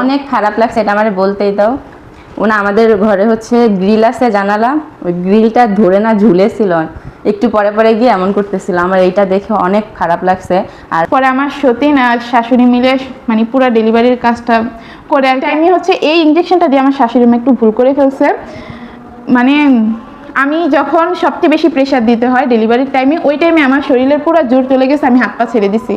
অনেক খারাপ লাগছে, এটা আমার বলতেই দাও। ওনা আমাদের ঘরে হচ্ছে গ্রিল আছে জানালা, ওই গ্রিলটা ধরে না ঝুলেছিল। একটু পরে পরে গিয়ে এমন করতেছিল, আমার এইটা দেখে অনেক খারাপ লাগছে। আর পরে আমার সতীন আর শাশুড়ি মিলে মানে পুরো ডেলিভারির কাজটা করে আর আমি হচ্ছে এই ইঞ্জেকশনটা দিয়ে আমার শাশুড়ি মা একটু ভুল করে ফেলছে। মানে আমি যখন সবচেয়ে বেশি প্রেশার দিতে হয় ডেলিভারির টাইমে ওই টাইমে আমার শরীরের পুরো জোর চলে গেছে, আমি হাত পা ছেড়ে দিছি।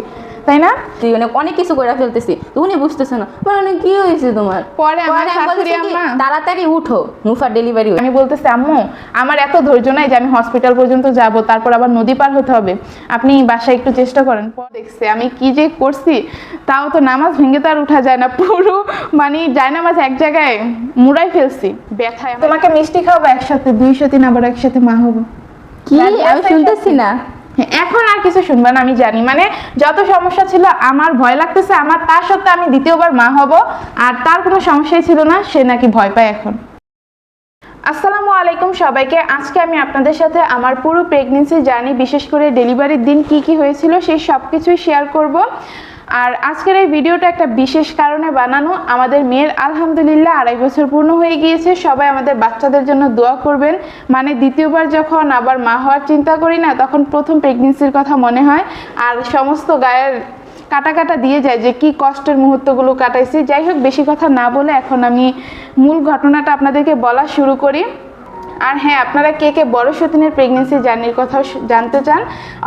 তাই না? তুই অনেক অনেক কিছু করে ফেলতেছি। তুমি বুঝতেছো না। মানে অনেক কি হয়েছে তোমার? পরে আমার শাশুড়ি আম্মা। তাড়াতাড়ি উঠো মুফার ডেলিভারি আমি বলতেছি আম্মু আমার এত ধৈর্য নাই যে আমি হসপিটাল পর্যন্ত যাব তারপর আবার নদী পার হতে হবে। আপনি বাসায় একটু চেষ্টা করেন। পর দেখছে আমি কি যে করছি তাও তো নামাজ ভেঙে তো আর উঠা যায় না। পুরো মানে যায় নামাজ এক জায়গায় মুড়াই ফেলছি। ব্যথায় তোমাকে মিষ্টি খাওয়াবো একসাথে দুইশো দিন আবার একসাথে মা হব। কি? আমি শুনতেছি না। এখন আর কিছু শুনবে না, আমি জানি। মানে যত সমস্যা ছিল, আমার ভয় লাগতেছে, আমার তার সত্ত্বে আমি দ্বিতীয়বার মা হব, আর তার কোনো সমস্যাই ছিল না, সে নাকি ভয় পায় এখন। আসসালামু আলাইকুম সবাইকে, আজকে আমি আপনাদের সাথে আমার পুরো প্রেগনেন্সি জার্নি বিশেষ করে ডেলিভারির দিন কি কি হয়েছিল, সেই সব কিছুই শেয়ার করব। আর আজকের এই ভিডিওটা একটা বিশেষ কারণে বানানো। আমাদের মেয়ের আলহামদুলিল্লাহ আড়াই বছর পূর্ণ হয়ে গিয়েছে। সবাই আমাদের বাচ্চাদের জন্য দোয়া করবেন। মানে দ্বিতীয়বার যখন আবার মা হওয়ার চিন্তা করি না, তখন প্রথম প্রেগনেন্সির কথা মনে হয়। আর সমস্ত গায়ের কাটা কাটা দিয়ে যায় যে কি কষ্টের মুহূর্তগুলো কাটাইছি। যাই হোক, বেশি কথা না বলে এখন আমি মূল ঘটনাটা আপনাদেরকে বলা শুরু করি। আর হ্যাঁ আপনারা কে কে বড় সতীনের প্রেগনেন্সি জার্নির কথাও জানতে চান,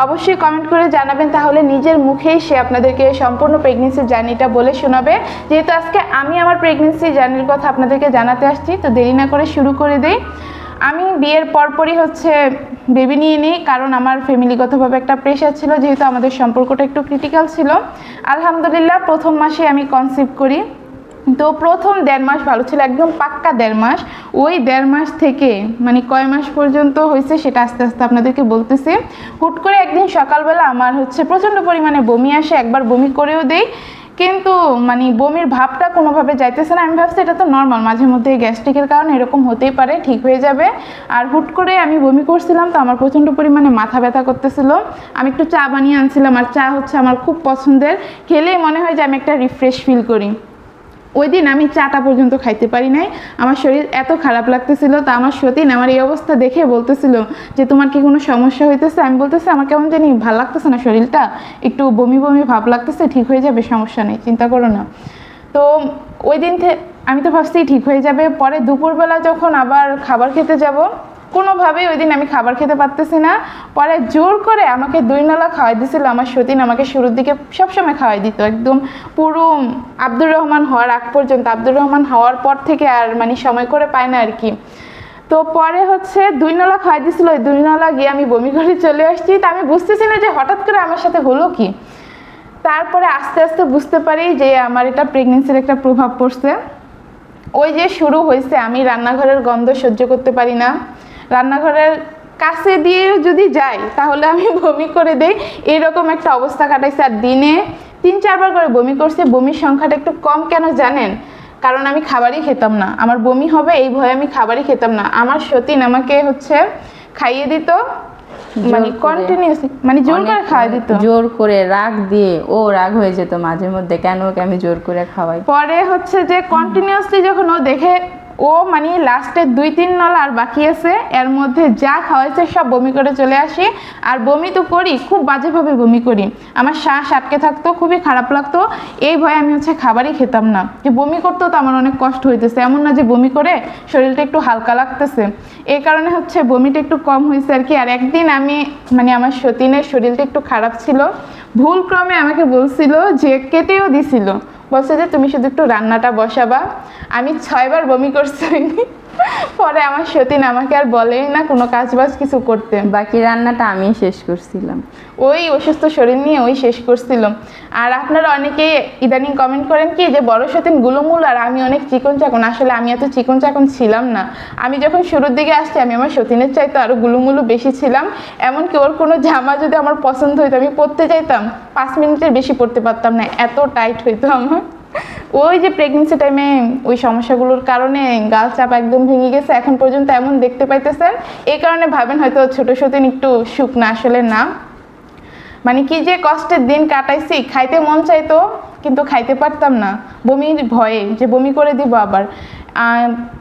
অবশ্যই কমেন্ট করে জানাবেন। তাহলে নিজের মুখেই সে আপনাদেরকে সম্পূর্ণ প্রেগনেন্সি জার্নিটা বলে শোনাবে। যেহেতু আজকে আমি আমার প্রেগনেন্সি জার্নির কথা আপনাদেরকে জানাতে আসছি, তো দেরি না করে শুরু করে দেই। আমি বিয়ের পরপরই হচ্ছে বেবি নিয়ে নিই, কারণ আমার ফ্যামিলিগতভাবে একটা প্রেশার ছিল, যেহেতু আমাদের সম্পর্কটা একটু ক্রিটিক্যাল ছিল। আলহামদুলিল্লাহ, প্রথম মাসে আমি কনসিভ করি। তো প্রথম দেড় মাস ভালো ছিল, একদম পাক্কা দেড় মাস। ওই দেড় মাস থেকে মানে কয় মাস পর্যন্ত হয়েছে সেটা আস্তে আস্তে আপনাদেরকে বলতেছি। হুট করে একদিন সকালবেলা আমার হচ্ছে প্রচণ্ড পরিমাণে বমি আসে, একবার বমি করেও দেই। কিন্তু মানে বমির ভাবটা কোনোভাবে যাইতেছে না। আমি ভাবছি এটা তো নর্মাল মাঝে মধ্যে গ্যাস্ট্রিকের কারণে এরকম হতেই পারে, ঠিক হয়ে যাবে। আর হুট করে আমি বমি করছিলাম তো আমার প্রচণ্ড পরিমাণে মাথা ব্যথা করতেছিল। আমি একটু চা বানিয়ে আনছিলাম, আর চা হচ্ছে আমার খুব পছন্দের। খেলেই মনে হয় যে আমি একটা রিফ্রেশ ফিল করি। ওই দিন আমি চাটা পর্যন্ত খাইতে পারি নাই। আমার শরীর এত খারাপ লাগতেছিল, তা আমার সতীন আমার এই অবস্থা দেখে বলতেছিল যে, তোমার কি কোনো সমস্যা হইতেছে? আমি বলতেছি, আমার কেমন জানি ভালো লাগতেছে না শরীরটা, একটু বমি বমি ভাব লাগতেছে, ঠিক হয়ে যাবে, সমস্যা নেই, চিন্তা করো না। তো ওই দিন আমি তো ভাবছি ঠিক হয়ে যাবে, পরে দুপুরবেলা যখন আবার খাবার খেতে যাব কোনোভাবেই ওই দিন আমি খাবার খেতে পারতেছি না। পরে জোর করে আমাকে দুই নালা খাওয়াই দিছিল, আমার সতীন আমাকে শুরুর দিকে সবসময় খাওয়াই দিত। একদম পুরো আব্দুর রহমান হওয়ার আগ পর্যন্ত, আব্দুর রহমান হওয়ার পর থেকে আর মানে সময় করে পায় না আর কি। তো পরে হচ্ছে দুই নলা খাওয়াই দিছিল, ওই দুই নলা গিয়ে আমি বমি করে চলে আসছি। তা আমি বুঝতেছি না যে হঠাৎ করে আমার সাথে হলো কি। তারপরে আস্তে আস্তে বুঝতে পারি যে আমার এটা প্রেগনেন্সির একটা প্রভাব পড়ছে। ওই যে শুরু হয়েছে, আমি রান্নাঘরের গন্ধ সহ্য করতে পারি না। রান্নাঘরের কাছে দিয়ে যদি যাই তাহলে আমি বমি করে দেই। এরকম একটা অবস্থা কাটাইছে আর দিনে তিন চারবার করে বমি করছে। বমির সংখ্যাটা একটু কম কেন জানেন? কারণ আমি খাবারই খেতাম না। আমার বমি হবে এই ভয়ে আমি খাবারই খেতাম না। আমার সতীন আমাকে হচ্ছে খাইয়ে দিত মানে। কন্টিনিউসলি মানে জোর করে অনেক খাওয়াই দিত। জোর করে রাগ দিয়ে ও রাগ হয়ে যেত মাঝে মধ্যে কেন ওকে আমি জোর করে খাওয়াই? পরে হচ্ছে যে কন্টিনিউয়াসলি যখন ও দেখে ও মানে লাস্টে দুই তিন নলা আর বাকি আছে। এর মধ্যে যা খাওয়াইছে সব বমি করে চলে আসি। আর বমি তো করি, খুব বাজেভাবে বমি করি। আমার শ্বাস আটকে থাকতো, খুবই খারাপ লাগতো। এই ভয়ে আমি হচ্ছে খাবারই খেতাম না। যে বমি করতেও তো আমার অনেক কষ্ট হইতেছে। এমন না যে বমি করে শরীরটা একটু হালকা লাগতেছে। এই কারণে হচ্ছে বমিটা একটু কম হয়েছে আর কি। আর একদিন আমি মানে আমার সতীনের শরীরটা একটু খারাপ ছিল। ভুল ক্রমে আমাকে বলছিল যে কেটেও দিছিল। বলছে যে তুমি শুধু একটু রান্নাটা বসাবা। আমি ছয়বার বমি করছি। পরে আমার সতীন আমাকে আর বলেই না কোনো কাজ বাজ কিছু করতে। বাকি রান্নাটা আমি শেষ করছিলাম। ওই অসুস্থ শরীর নিয়ে ওই শেষ করছিল আর আপনারা অনেকেই ইদানিং কমেন্ট করেন কি যে বড় সতীন গুলুমুল আর আমি অনেক চিকন চাকন। আসলে আমি এত চিকন চাকন ছিলাম না। আমি যখন শুরুর দিকে আসছি আমি আমার সতীনের চাইতে আরও গুলুমুলু বেশি ছিলাম। এমনকি ওর কোনো জামা যদি আমার পছন্দ হইতো আমি পরতে চাইতাম পাঁচ মিনিটের বেশি পরতে পারতাম না। এত টাইট হইতো আমার। ওই যে প্রেগনেন্সি টাইমে ওই সমস্যাগুলোর কারণে গাল চাপ একদম ভেঙে গেছে, এখন পর্যন্ত এমন দেখতে পাইতেছেন। এই কারণে ভাবেন হয়তো ছোট সতীন একটু সুখ না আসলে না। মানে কি যে কষ্টের দিন কাটাইছি, খাইতে মন চাইতো, কিন্তু খাইতে পারতাম না। বমির ভয়ে, যে বমি করে দিব আবার।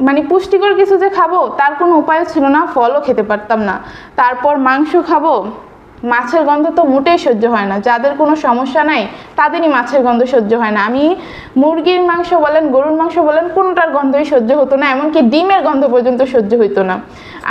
মানে পুষ্টিকর কিছু যে খাব, তার কোনো উপায় ছিল না, ফলও খেতে পারতাম না। তারপর মাংস খাব মাছের গন্ধ তো মোটেই সহ্য হয় না। যাদের কোনো সমস্যা নাই তাদেরই মাছের গন্ধ সহ্য হয় না। আমি মুরগির মাংস বলেন গরুর মাংস বলেন কোনোটার গন্ধই সহ্য হতো না এমনকি ডিমের গন্ধ পর্যন্ত সহ্য হতো না।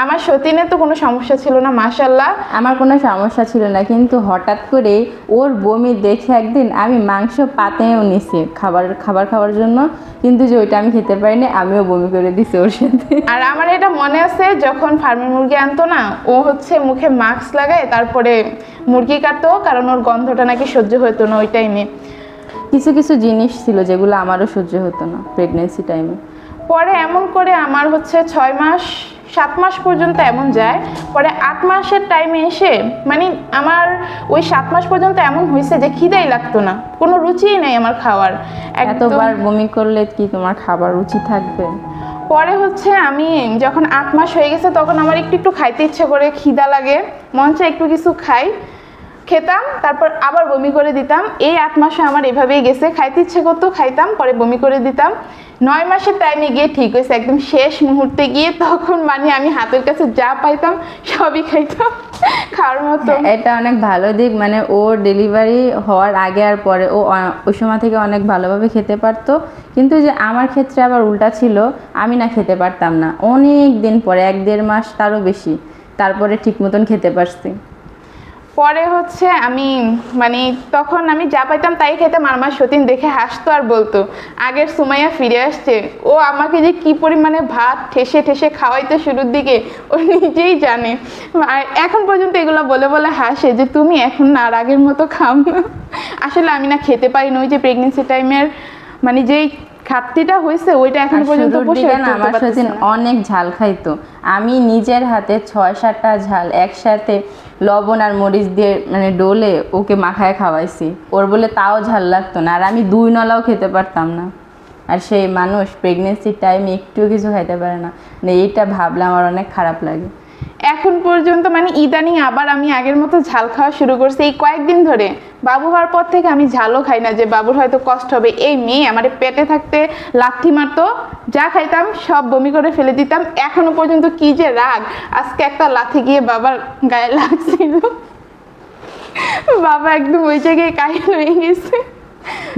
আমার সতীনের তো কোনো সমস্যা ছিল না মাসাল্লাহ আমার কোনো সমস্যা ছিল না কিন্তু হঠাৎ করে ওর বমি দেখে একদিন আমি মাংস পাতেও নিছি খাবার খাবার খাওয়ার জন্য। কিন্তু যে ওইটা আমি খেতে পারিনি আমিও বমি করে দিছি ওর সাথে। আর আমার এটা মনে আছে যখন ফার্মের মুরগি আনতো না ও হচ্ছে মুখে মাস্ক লাগায় তারপরে মুরগি কাটতো কারণ ওর গন্ধটা নাকি সহ্য হতো না ওই টাইমে কিছু কিছু জিনিস ছিল যেগুলো আমারও সহ্য হতো না প্রেগনেন্সি টাইমে পরে এমন করে আমার হচ্ছে ছয় মাস সাত মাস পর্যন্ত এমন যায়। পরে আট মাসের টাইমে এসে মানে আমার ওই সাত মাস পর্যন্ত এমন হয়েছে যে খিদাই লাগতো না কোনো রুচিই নেই আমার খাওয়ার। এতবার বমি করলে কি তোমার খাবার রুচি থাকবে? পরে হচ্ছে আমি যখন আট মাস হয়ে গেছে, তখন আমার একটু একটু খাইতে ইচ্ছে করে খিদা লাগে। মন একটু কিছু খাই। খেতাম, তারপর আবার বমি করে দিতাম। এই আট মাসে আমার এভাবেই গেছে। খাইতে ইচ্ছে করতো খাইতাম, পরে বমি করে দিতাম। নয় মাসের টাইমে গিয়ে ঠিক হয়েছে। একদম শেষ মুহূর্তে গিয়ে তখন মানে আমি হাতের কাছে যা পাইতাম, সবই খাইতাম। খাওয়ার মতো। এটা অনেক ভালো দিক। মানে ও ডেলিভারি হওয়ার আগে আর পরে ও ওই সময় থেকে অনেক ভালোভাবে খেতে পারতো। কিন্তু যে আমার ক্ষেত্রে আবার উল্টা ছিল, আমি না খেতে পারতাম না। অনেক দিন পরে, এক দেড় মাস তারও বেশি, তারপরে ঠিক মতন খেতে পারছি। পরে হচ্ছে আমি মানে তখন আমি যা পাইতাম তাই খেতাম আর আমার সতীন দেখে হাসতো আর বলতো, আগের সুমাইয়া ফিরে আসছে, ও আমাকে যে কি পরিমাণে ভাত ঠেসে ঠেসে খাওয়াইতে শুরুর দিকে, ও নিজেই জানে। আর এখন পর্যন্ত এগুলো বলে বলে হাসে যে, তুমি এখন না, আর আগের মতো খাও না। আসলে আমি না খেতে পারি না, ওই যে প্রেগনেন্সি টাইমের মানে যেই ঘাটতিটা হয়েছে ওইটা এখন পর্যন্ত আমার পারতেছি অনেক ঝাল খাইতো। আমি নিজের হাতে ছয় সাতটা ঝাল একসাথে লবণ আর মরিচ দিয়ে মানে ডোলে ওকে মাখায় খাওয়াইছি। ওর বলে তাও ঝাল লাগতো না আর আমি দুই নলাও খেতে পারতাম না। আর সেই মানুষ প্রেগনেন্সির টাইমে একটুও কিছু খাইতে পারে না। মানে এইটা ভাবলে আমার অনেক খারাপ লাগে। এখন পর্যন্ত মানে ইদানিং আবার আমি আগের মতো ঝাল খাওয়া শুরু করছি। এই কয়েকদিন ধরে বাবু হওয়ার পর থেকে আমি ঝালও খাই না, যে বাবুর হয়তো কষ্ট হবে। এই মেয়ে আমার পেটে থাকতে লাথি মারতো, যা খাইতাম সব বমি করে ফেলে দিতাম। এখনও পর্যন্ত কি যে রাগ। আজকে একটা লাথি গিয়ে বাবার গায়ে লাগছিল। বাবা একদম ওই জায়গায় কাহিল হয়ে গেছে।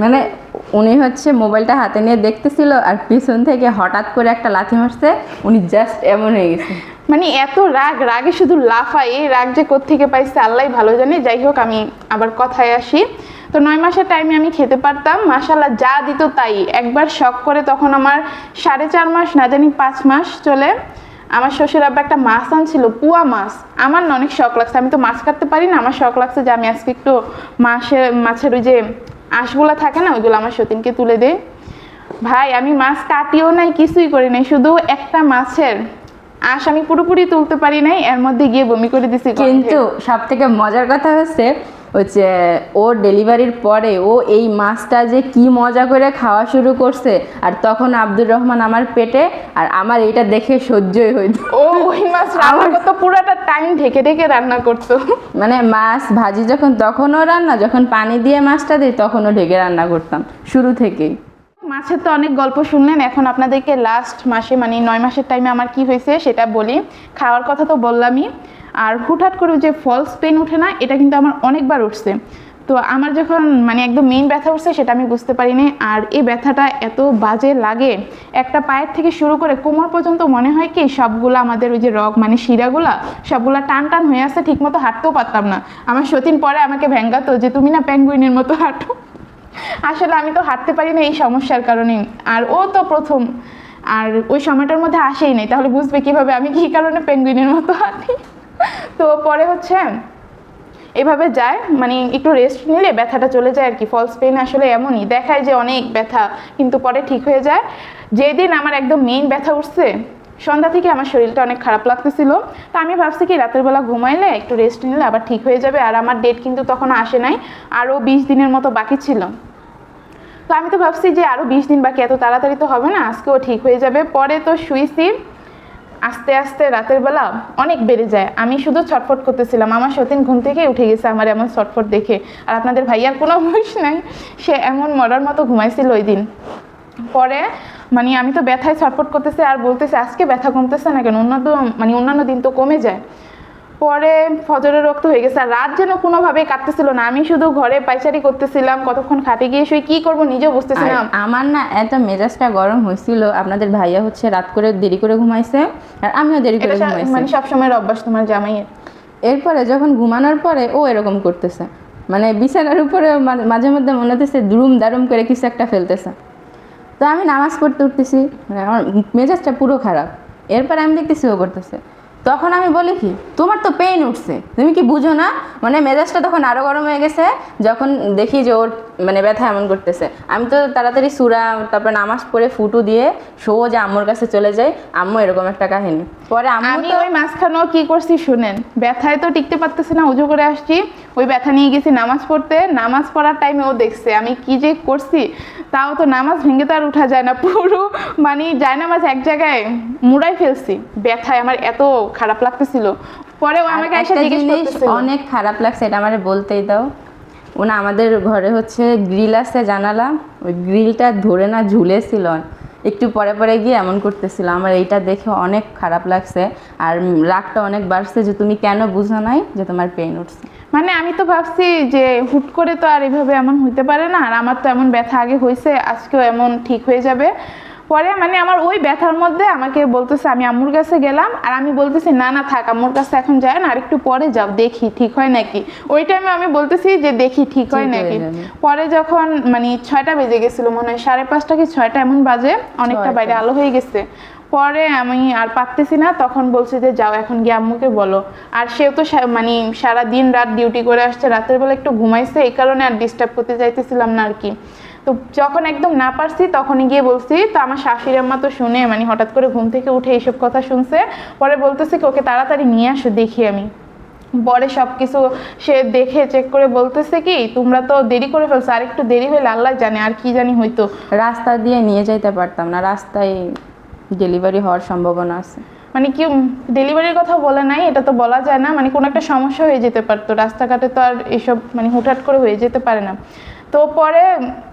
মানে উনি হচ্ছে মোবাইলটা হাতে নিয়ে দেখতেছিল আর পিছন থেকে হঠাৎ করে একটা লাথি মারছে, উনি জাস্ট এমন হয়ে গেছে। মানে এত রাগ, রাগে শুধু লাফায়, এই রাগ যে কোত্থেকে পাইছে আল্লাহ ভালো জানে। যাই হোক, আমি আবার কথায় আসি। তো নয় মাসের টাইমে আমি খেতে পারতাম। মাসাল্লাহ যা দিত তাই। একবার শখ করে তখন আমার সাড়ে চার মাস, না জানি পাঁচ মাস চলে। আমার শ্বশুর আব্বা একটা মাছ আনছিল, পুয়া মাছ। আমার না অনেক শখ লাগছে। আমি তো মাছ কাটতে পারি না। আমার শখ লাগছে যে আমি আজকে একটু মাছের মাছের ওই যে আঁশগুলো থাকে না, ওইগুলো আমার সতীনকে তুলে দেয় ভাই, আমি মাছ কাটিও নাই, কিছুই করি নাই। শুধু একটা মাছের আঁশ আমি পুরোপুরি তুলতে পারি নাই এর মধ্যে গিয়ে বমি করে দিছি কিন্তু সব থেকে মজার কথা হচ্ছে হচ্ছে ওর ডেলিভারির পরে ও এই মাছটা যে কি মজা করে খাওয়া শুরু করছে আর তখন আব্দুর রহমান আমার পেটে আর আমার এটা দেখে সহ্যই হইতো ও ওই মাছ রান্না করতো পুরাটা টাইম ঢেকে ঢেকে রান্না করতো। মানে মাছ ভাজি যখন তখনও রান্না যখন পানি দিয়ে মাছটা দিই তখনও ঢেকে রান্না করতাম শুরু থেকেই। মাছের তো অনেক গল্প শুনলেন, এখন আপনাদেরকে লাস্ট মাসে মানে নয় মাসের টাইমে আমার কি হয়েছে সেটা বলি। খাওয়ার কথা তো বললামই। আর হুটহাট করে যে ফলস পেন ওঠে না, এটা কিন্তু আমার অনেকবার উঠছে। তো আমার যখন মানে একদম মেইন ব্যথা উঠছে সেটা আমি বুঝতে পারিনি। আর এই ব্যথাটা এত বাজে লাগে, একটা পায়ের থেকে শুরু করে কোমর পর্যন্ত মনে হয় কি সবগুলো আমাদের ওই যে রগ মানে শিরাগুলা, সবগুলা টান টান হয়ে আসছে, ঠিকমতো হাঁটতেও পারতাম না। আমার সতীন পরে আমাকে ভেঙ্গাতো যে, তুমি না প্যাঙ্গুইনের মতো হাঁটো। আসলে আমি তো হাঁটতে পারি না এই সমস্যার কারণে। আর ও তো প্রথম। আর ওই সময়টার মধ্যে আসেই নেই। তাহলে বুঝবে কীভাবে আমি কী কারণে পেঙ্গুইনের মতো হাঁটি। তো পরে হচ্ছে এভাবে যায়। মানে একটু রেস্ট নিলে ব্যথাটা চলে যায় আর কি। ফলস পেন আসলে এমনই। দেখায় যে অনেক ব্যথা, কিন্তু পরে ঠিক হয়ে যায়। যেদিন আমার একদম মেইন ব্যথা উঠছে সন্ধ্যা থেকে আমার শরীরটা অনেক খারাপ লাগতেছিল। তো আমি ভাবছি কি রাতের বেলা ঘুমাইলে একটু রেস্ট নিলে আবার ঠিক হয়ে যাবে। আর আমার ডেট কিন্তু তখন আসে নাই। আরও বিশ দিনের মতো বাকি ছিল। তো আমি তো ভাবছি যে আরও বিশ দিন বাকি, এত তাড়াতাড়ি তো হবে না, আজকেও ঠিক হয়ে যাবে। পরে তো শুয়েছি। আস্তে আস্তে রাতের বেলা অনেক বেড়ে যায়। আমি শুধু ছটফট করতেছিলাম। আমার সতীন ঘুম থেকে উঠে গেছে আমার এমন ছটফট দেখে। আর আপনাদের ভাইয়ার কোনো হুঁশ নাই, সে এমন মরার মতো ঘুমাইছিল ওই দিন। পরে মানে আমি তো ব্যথায় ছটফট করতেছি আর বলতেছি আজকে ব্যথা কমতেছে না কেন? অন্যান্য মানে অন্যান্য দিন তো কমে যায়। পরে ফজরের রক্ত হয়ে গেছে আর রাত যেন কোনোভাবেই কাটতেছিল না। আমি শুধু ঘরে পাইচারি করতেছিলাম কতক্ষণ খাটে গিয়ে শুয়ে কি করব নিজেও বুঝতেছিলাম আমার না এত মেজাজটা গরম হয়েছিল আপনাদের ভাইয়া হচ্ছে রাত করে দেরি করে ঘুমাইছে আর আমিও দেরি করে ঘুমাইছি। মানে সবসময়ের অভ্যাস তোমার জামাইয়ের। এরপরে যখন ঘুমানোর পরে ও এরকম করতেছে। মানে বিছানার উপরে মাঝে মধ্যে মনে হতেছে দ্রুম দারুম করে কিছু একটা ফেলতেছে। তো আমি নামাজ পড়তে উঠতেছি মানে আমার মেজাজটা পুরো খারাপ। এরপর আমি দেখতেছি ও করতেছে। তখন আমি বলি কি তোমার তো পেইন উঠছে তুমি কি বুঝো না? মানে মেজাজটা তখন আরও গরম হয়ে গেছে যখন দেখি যে ওর মানে ব্যথা এমন করতেছে। আমি তো তাড়াতাড়ি সুরা তারপর নামাজ পড়ে ফুটু দিয়ে সোজা আম্মুর কাছে চলে যাই। আম্মু এরকম একটা কাহিনী। পরে আমি ওই মাঝখানেও কি করছি শুনেন ব্যথায় তো টিকতে পারতেছি না উজু করে আসছি ওই ব্যথা নিয়ে গেছি নামাজ পড়তে। নামাজ পড়ার টাইমে ও দেখছে আমি কি যে করছি? তাও তো নামাজ ভেঙে তো আর উঠা যায় না পুরো মানে যায় নামাজ এক জায়গায় মুড়াই ফেলছি। ব্যথায় আমার এত খারাপ লাগতেছিল। পরে ও আমাকে এসে একটা জিজ্ঞেস জিনিস অনেক খারাপ লাগছে এটা আমার বলতেই দাও। ও না আমাদের ঘরে হচ্ছে গ্রিল আছে জানালা ওই গ্রিলটা ধরে না ঝুলেছিল। একটু পরে পরে গিয়ে এমন করতেছিল আমার এইটা দেখে অনেক খারাপ লাগছে। আর রাগটা অনেক বাড়ছে যে তুমি কেন বুঝো নাই যে তোমার পেইন উঠছে? মানে আমি তো ভাবছি যে হুট করে তো আর এভাবে এমন হইতে পারে না আর আমার তো এমন ব্যথা আগে হয়েছে আজকেও এমন ঠিক হয়ে যাবে। পরে মানে আমার ওই ব্যথার মধ্যে আমাকে বলতেছে আমি আম্মুর কাছে গেলাম আর আমি বলতেছি না না থাক আম্মুর কাছে এখন যায় না আর একটু পরে যাও দেখি ঠিক হয় নাকি? ওই টাইমে আমি বলতেছি যে দেখি ঠিক হয় নাকি? পরে যখন মানে ছয়টা বেজে গেছিল মনে হয় সাড়ে পাঁচটা কি ছয়টা এমন বাজে অনেকটা বাইরে আলো হয়ে গেছে। পরে আমি আর পারতেছি না তখন বলছি যে যাও এখন গিয়ে আম্মুকে বলো। আর সেও তো মানে সারা দিন রাত ডিউটি করে আসছে রাতের বেলা একটু ঘুমাইছে এই কারণে আর ডিস্টার্ব করতে চাইতেছিলাম না আর কি। তো যখন একদম না পারছি তখনই গিয়ে বলছি তো আমার শাশুড়ি আম্মা তো শুনে মানে হঠাৎ করে ঘুম থেকে উঠে এইসব কথা শুনছে। পরে বলতেছে কি ওকে তাড়াতাড়ি নিয়ে আসো দেখি আমি। পরে সব কিছু সে দেখে চেক করে বলতেছে কি তোমরা তো দেরি করে ফেলছো আর একটু দেরি হলে আল্লাহ জানে আর কি জানি হয়তো রাস্তা দিয়ে নিয়ে যাইতে পারতাম না রাস্তায় ডেলিভারি হওয়ার সম্ভাবনা আছে। মানে কি ডেলিভারির কথা বলে নাই এটা তো বলা যায় না মানে কোনো একটা সমস্যা হয়ে যেতে পারতো রাস্তাঘাটে তো আর এসব মানে হুটহাট করে হয়ে যেতে পারে না। তো পরে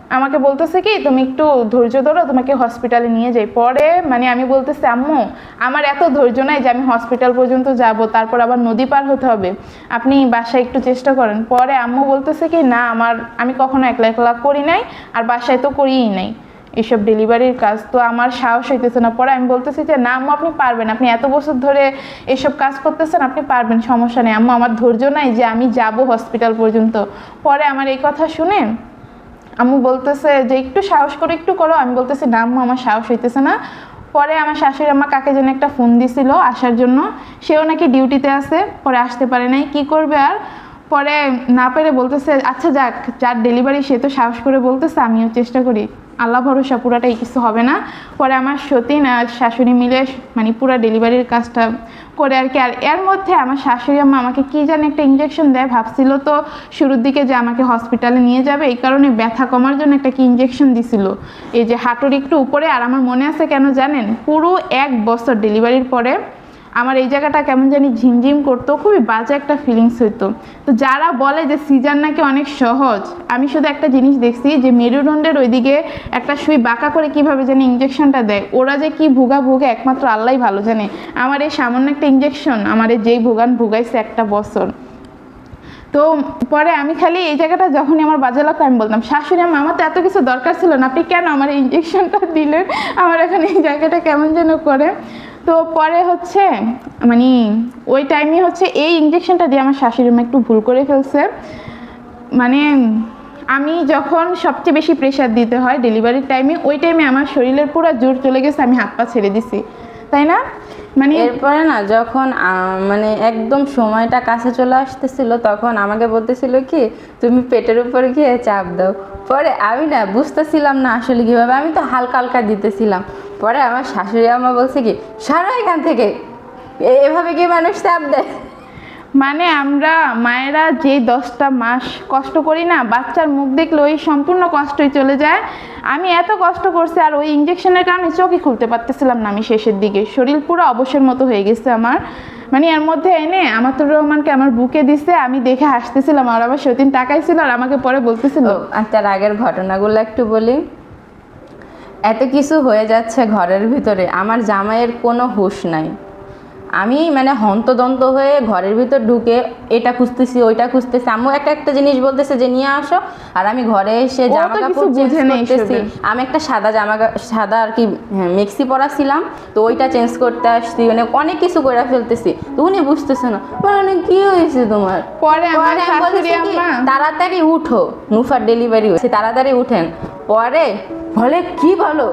আমাকে বলতেছে কি, তুমি একটু ধৈর্য ধরো, তোমাকে হসপিটালে নিয়ে যাই। পরে মানে আমি বলতেছি, আম্মু, আমার এত ধৈর্য নাই যে আমি হসপিটাল পর্যন্ত যাব, তারপর আবার নদী পার হতে হবে। আপনি বাসায় একটু চেষ্টা করেন। পরে আম্মু বলতেছে কি, না, আমার, আমি কখনো একলা একলা করি নাই, আর বাসায় তো করিই নাই এইসব ডেলিভারির কাজ। তো আমার সাহস হইতেছে না। পরে আমি বলতেছি যে, না, আম্মু, আপনি পারবেন। আপনি এত বছর ধরে এসব কাজ করতেছেন, আপনি পারবেন, সমস্যা নেই। আম্মু, আমার ধৈর্য নাই যে আমি যাব হসপিটাল পর্যন্ত। পরে আমার এই কথা শুনে আম্মু বলতেছে যে, একটু সাহস করে একটু করো। আমি বলতেছি, না আম্মু, আমার সাহস হইতেছে না। পরে আমার শাশুড়ি আমার কাকে যেন একটা ফোন দিছিল আসার জন্য। সেও নাকি ডিউটিতে আছে, পরে আসতে পারে নাই। কি করবে আর? পরে না পেরে বলতেছে আচ্ছা যাক, যার ডেলিভারি সে তো সাহস করে বলতেছে, আমিও চেষ্টা করি। আল্লাহ ভরসা, পুরাটাই কিছু হবে না। পরে আমার সতীন আর শাশুড়ি মিলে মানে পুরা ডেলিভারির কাজটা করে আর কি। আর এর মধ্যে আমার শাশুড়ি আম্মা আমাকে কি জানি একটা ইঞ্জেকশন দেয়, ভাবছিল তো শুরুর দিকে যে আমাকে হসপিটালে নিয়ে যাবে, এই কারণে ব্যথা কমার জন্য একটা কি ইঞ্জেকশন দিছিল। এই যে হাঁটুর একটু উপরে, আর আমার মনে আছে কেন জানেন? পুরো এক বছর ডেলিভারির পরে আমার এই জায়গাটা কেমন জানি ঝিমঝিম করতো, খুবই বাজে একটা ফিলিংস হইতো। তো যারা বলে যে সিজার নাকি অনেক সহজ, আমি শুধু একটা জিনিস দেখছি যে মেরুদণ্ডের ওইদিকে একটা সুই বাঁকা করে কীভাবে জানি ইঞ্জেকশনটা দেয়, ওরা যে কি ভুগা ভুগে একমাত্র আল্লাহই ভালো জানে। আমার এই সামান্য একটা ইঞ্জেকশন আমার যেই ভুগান ভুগাইছে একটা বছর। তো পরে আমি খালি এই জায়গাটা যখনই আমার বাজে লাগতো, আমি বলতাম, শাশুড়ি আমার তো এত কিছু দরকার ছিল না, আপনি কেন আমার ইঞ্জেকশনটা দিলেন? আমার এখন এই জায়গাটা কেমন যেন করে? তো পরে হচ্ছে মানে ওই টাইমে হচ্ছে এই ইঞ্জেকশনটা দিয়ে আমার শাশুড়ি মা একটু ভুল করে ফেলছে। মানে আমি যখন সবচেয়ে বেশি প্রেশার দিতে হয় ডেলিভারির টাইমে ওই টাইমে আমার শরীরের পুরো জোর চলে গেছে, আমি হাত পা ছেড়ে দিছি। তাই না? মানে এরপরে না, যখন মানে একদম সময়টা কাছে চলে আসতেছিল, তখন আমাকে বলতেছিল কি, তুমি পেটের উপর গিয়ে চাপ দাও। পরে আমি না বুঝতেছিলাম না আসলে কীভাবে, আমি তো হালকা হালকা দিতেছিলাম। পরে আমার শাশুড়ি আমা বলছে কি সারা এখান থেকে। এভাবে কি মানুষ চাপ দেয়? মানে আমরা মায়েরা যে দশটা মাস কষ্ট করি না বাচ্চার মুখ দেখলে ওই সম্পূর্ণ কষ্টই চলে যায়। আমি এত কষ্ট করছি আর ওই ইঞ্জেকশনের কারণে চোখই খুলতে পারতেছিলাম না আমি শেষের দিকে। শরীর পুরো অবসর মতো হয়ে গেছে আমার। মানে এর মধ্যে এনে আমাতুর রহমানকে আমার বুকে দিছে আমি দেখে হাসতেছিলাম আর আমার সতীন তাকাইছিল আর আমাকে পরে বলতেছিল। আর তার আগের ঘটনাগুলো একটু বলি। এত কিছু হয়ে যাচ্ছে ঘরের ভিতরে আমার জামাইয়ের কোনো হুঁশ নাই। আমি মানে হন্তদন্ত হয়ে ঘরের ভিতর ঢুকে এটা খুঁজতেছি ওইটা খুঁজতেছি আম্মু একটা একটা জিনিস বলতেছে যে নিয়ে আসো আর আমি ঘরে এসে জামা কাপড় চেঞ্জ করতেছি। আমি একটা সাদা জামা সাদা আর কি হ্যাঁ, মেক্সি পরা ছিলাম তো ওইটা চেঞ্জ করতে আসছি মানে অনেক কিছু করে ফেলতেছি তো উনি বুঝতেছে না। মানে কি হয়েছে তোমার? পরে তাড়াতাড়ি উঠো মুফার ডেলিভারি হয়েছে তাড়াতাড়ি উঠেন। পরে বলে কি বলো?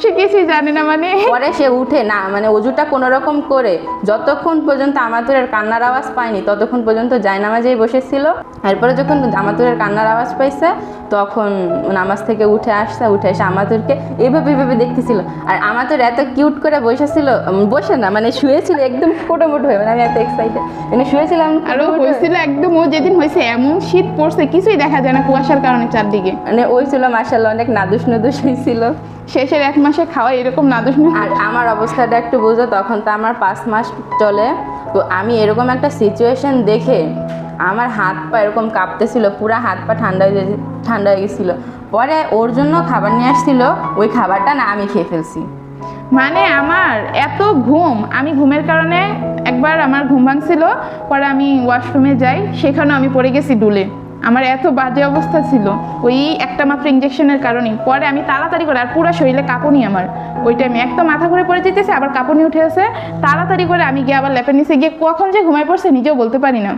সে কিছুই জানে না মানে। পরে সে উঠে না মানে অজুটা কোনো রকম করে যতক্ষণ পর্যন্ত আমাতুরের কান্নার আওয়াজ পায়নি ততক্ষণ পর্যন্ত জায়নামাজেই বসেছিল। এরপরে যখন আমাতুরের কান্নার আওয়াজ পাইছে তখন নামাজ থেকে উঠে আসছে উঠে এসে আমাতুরকে এইভাবে এইভাবে দেখতেছিল। আর আমাতুর এত কিউট করে বসেছিল বসে না মানে শুয়েছিল একদম ফোটোমোটো হয়ে মানে আমি এত এক্সাইটেড মানে শুয়েছিলাম আর ও হয়েছিল একদম ও যেদিন হয়েছে এমন শীত পড়ছে কিছুই দেখা যায় না কুয়াশার কারণে চারদিকে। মানে ওই ছিল মার্শাল্লাহ অনেক নাদুস নাদুস হয়েছিল শেষের এক মাসে খাওয়া এরকম না নাদুস আর আমার অবস্থাটা একটু বুঝো তখন তো আমার পাঁচ মাস চলে। তো আমি এরকম একটা সিচুয়েশন দেখে আমার হাত পা এরকম কাঁপতেছিল পুরো হাত পা ঠান্ডা হয়ে ঠান্ডা হয়ে গেছিল। পরে ওর জন্য খাবার নিয়ে আসছিল ওই খাবারটা না আমি খেয়ে ফেলছি। মানে আমার এত ঘুম আমি ঘুমের কারণে একবার আমার ঘুম ভাঙছিল পরে আমি ওয়াশরুমে যাই সেখানেও আমি পড়ে গেছি ডুলে। আমার এত বাজে অবস্থা ছিল। ওই একটা মাত্র ইঞ্জেকশনের কারণেই। পরে আমি তাড়াতাড়ি করে, আর পুরো শরীরে কাঁপুনি আমার। ওই টাইমে এক তো মাথা ঘুরে পড়ে যেতেছে, আবার কাঁপুনি উঠে আছে তাড়াতাড়ি করে আমি গিয়ে আবার ল্যাপের নিচে গিয়ে কখন যে ঘুমায় পড়ছে নিজেও বলতে পারি না।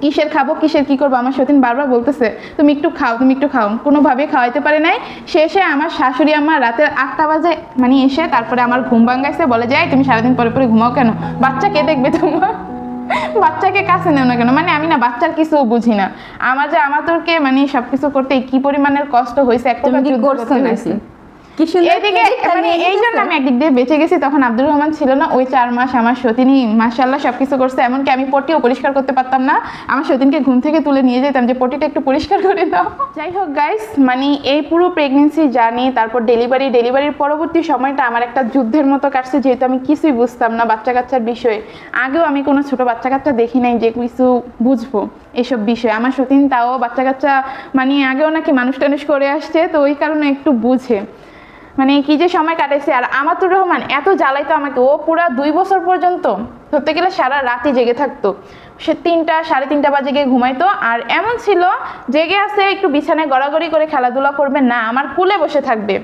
কিসের খাব, কিসের কি করব? আমার সতীন বারবার বলতেছে, তুমি একটু খাও, তুমি একটু খাও। কোনোভাবে খাওয়াইতে পারে নাই। শেষে আমার শাশুড়ি আমার রাতের আটটা বাজে মানে এসে তারপরে আমার ঘুম ভাঙ্গাইছে বলে, যাই, তুমি সারাদিন পরে পরে ঘুমাও কেন? বাচ্চা কে দেখবে তোমার? বাচ্চাকে কাছে নেও না কেন? মানে আমি না বাচ্চার কিছু বুঝি না। আমার যে আমাদেরকে মানে সবকিছু করতে কি পরিমাণের কষ্ট হয়েছে একদম কি করছে করতে হয়েছে। কি সুন্দর এদিকে মানে এই জন্য আমি একদিক দিয়ে বেঁচে গেছি। তখন আব্দুর রহমান ছিল না। ওই চার মাস আমার সতীনই মাসাল্লাহ সবকিছু করছে। এমনকি আমি পটিও পরিষ্কার করতে পারতাম না। আমার সতীনকে ঘুম থেকে তুলে নিয়ে যেতাম যে পটিটা একটু পরিষ্কার করে দাও। যাই হোক গাইস মানে এই পুরো প্রেগনেন্সি জার্নি তারপর ডেলিভারি ডেলিভারির পরবর্তী সময়টা আমার একটা যুদ্ধের মতো কাটছে। যেহেতু আমি কিছুই বুঝতাম না বাচ্চা কাচ্চার বিষয়ে। আগেও আমি কোনো ছোট বাচ্চা কাচ্চা দেখি নাই যে কিছু বুঝব এসব বিষয়ে। আমার সতীন তাও বাচ্চা কাচ্চা মানে আগেও নাকি মানুষ টানুষ করে আসছে তো ওই কারণে একটু বুঝে। মানে কি যে সময় কাটাইছে, আর আমাতুর রহমান এত জ্বালাইতো আমাকে। ও পুরা দুই বছর পর্যন্ত ধরতে গেলে সারা রাতি জেগে থাকতো। সে তিনটা, সাড়ে তিনটা বাজে গিয়ে ঘুমাইতো। আর এমন ছিল, জেগে আছে, একটু বিছানায় গড়াগড়ি করে খেলাধুলা করবে, না, আমার কুলে বসে থাকবে।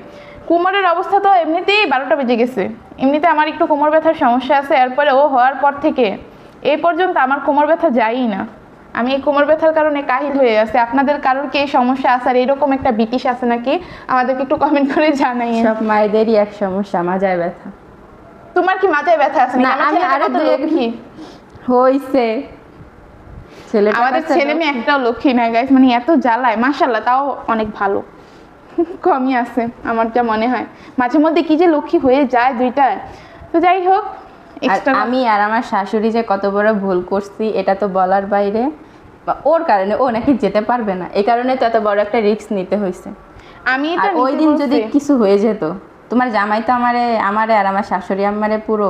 কোমরের অবস্থা তো এমনিতেই বারোটা বেজে গেছে। এমনিতে আমার একটু কোমর ব্যথার সমস্যা আছে। এরপরে ও হওয়ার পর থেকে এই পর্যন্ত আমার কোমর ব্যথা যায়ই না। আমি এই কোমর ব্যথার কারণে কাহিল হয়ে আছে। আপনাদের কারোর কি এই সমস্যা আছে? আর এরকম একটা বিটিশ আছে নাকি? আমাদেরকে একটু কমেন্ট করে জানাইয়েন। সব মায়েদেরই এক সমস্যা মাজায় ব্যথা। তোমার কি মাথায় ব্যথা আছে না, আমি আরও দুই এক- লক্ষ্মী। হইছে। ছেলেটা আমাদের ছেলে মেয়ে একটাও লক্ষ্মী না গাইস মানে এত জ্বালায়। মাশাল্লাহ তাও অনেক ভালো। কমই আছে আমার যা মনে হয়। মাঝে মধ্যে কি যে লক্ষ্মী হয়ে যায় দুইটা তো যাই হোক আমি আর আমার শাশুড়ি যে কত বড় ভুল করছি এটা তো বলার বাইরে। বা ওর কারণে ও নাকি যেতে পারবে না। এই কারণে তো এত বড় একটা রিস্ক নিতে হয়েছে আমি আর ওই দিন যদি কিছু হয়ে যেত তোমার জামাই তো আমারে আমারে আর আমার শাশুড়ি আমারে পুরো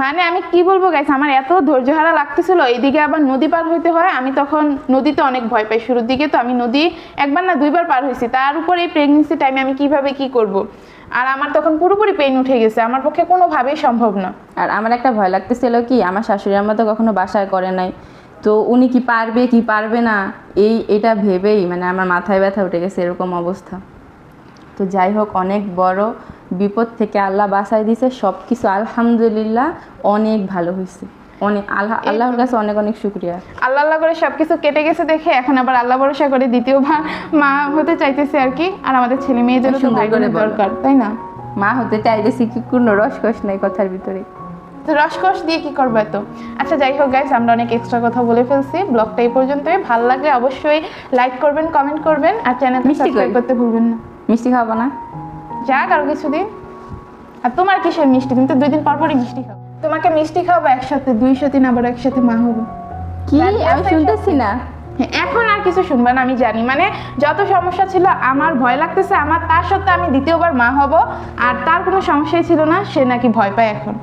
মানে আমি কি বলব গাইস আমার এত ধৈর্য হারা লাগতেছিল এইদিকে আবার নদী পার হইতে হয় আমি তখন নদীতে অনেক ভয় পাই শুরুর দিকে তো আমি নদী একবার না দুইবার পার হয়েছি তার উপর এই প্রেগনেন্সি টাইমে আমি কীভাবে কি করব? আর আমার তখন পুরোপুরি পেন উঠে গেছে আমার পক্ষে কোনোভাবেই সম্ভব না। আর আমার একটা ভয় লাগতেছিল কি আমার শাশুড়ি আমার তো কখনো বাসায় করে নাই। তো উনি কি পারবে কি পারবে না এই এটা ভেবেই মানে আমার মাথায় ব্যথা উঠে গেছে এরকম অবস্থা। তো যাই হোক অনেক বড় বিপদ থেকে আল্লাহ বাসায় দিছে সব কিছু আলহামদুলিল্লাহ অনেক ভালো হয়েছে অনেক আল্লাহ আল্লাহর কাছে অনেক অনেক শুক্রিয়া। আল্লাহ আল্লাহ করে সবকিছু কেটে গেছে দেখে এখন আবার আল্লাহ ভরসা করে দ্বিতীয়বার মা হতে চাইতেছে আর কি আর আমাদের ছেলে মেয়েদের তো সুন্দর করে দরকার তাই না? মা হতে চাইতেছি কি কোনো রসকস নাই কথার ভিতরে। তো রসকস দিয়ে কি করব এত? আচ্ছা যাই হোক গাইস আমরা অনেক এক্সট্রা কথা বলে ফেলছি। ব্লগটা এই পর্যন্তই। ভালো লাগলে অবশ্যই লাইক করবেন কমেন্ট করবেন আর চ্যানেলটা মিষ্টি সাবস্ক্রাইব করতে ভুলবেন না। মিষ্টি খাব না? যাক আরও কিছুদিন। আর তোমার কিসের মিষ্টি? তুমি তো দুই দিন পর পরই মিষ্টি খাও। তোমাকে মিষ্টি খাব একসাথে দুই সতীন আবার একসাথে মা হব। কি? আমি শুনতেছি না। হ্যাঁ, এখন আর কিছু শুনবে না আমি জানি। মানে যত সমস্যা ছিল আমার ভয় লাগতেছে আমার তার সত্ত্বে আমি দ্বিতীয়বার মা হব আর তার কোনো সমস্যাই ছিল না সে নাকি ভয় পায় এখন।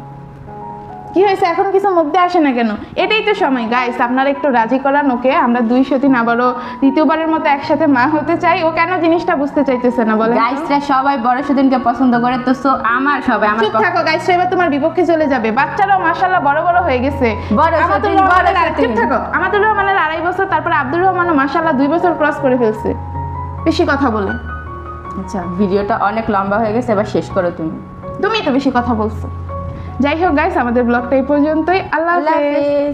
কি হয়েছে? এখন কিছু মধ্যে আসে না কেন? এটাই তো সময়। গাইস আপনারা একটু রাজি করান ওকে। আমরা দুই সতীন আবারও দ্বিতীয়বারের মতো একসাথে মা হতে চাই। ও কেন জিনিসটা বুঝতে চাইতেছে না বলে গাইসরা সবাই বড় সেদিনকে পছন্দ করে তো সো আমার সবাই আমার চুপ থাকো গাইস এবার তোমার বিপক্ষে চলে যাবে। বাচ্চারাও মাশাল্লাহ বড় বড় হয়ে গেছে। বড় সতীন, বড় চুপ থাকো। আমাদের রহমানের আড়াই বছর তারপর আব্দুর রহমানও মাশাল্লাহ দুই বছর ক্রস করে ফেলছে। বেশি কথা বলে। আচ্ছা ভিডিওটা অনেক লম্বা হয়ে গেছে এবার শেষ করো তুমি। তুমি তো বেশি কথা বলছো। যাই হোক গাইস আমাদের ব্লগটা এই পর্যন্তই। আল্লাহ হাফেজ।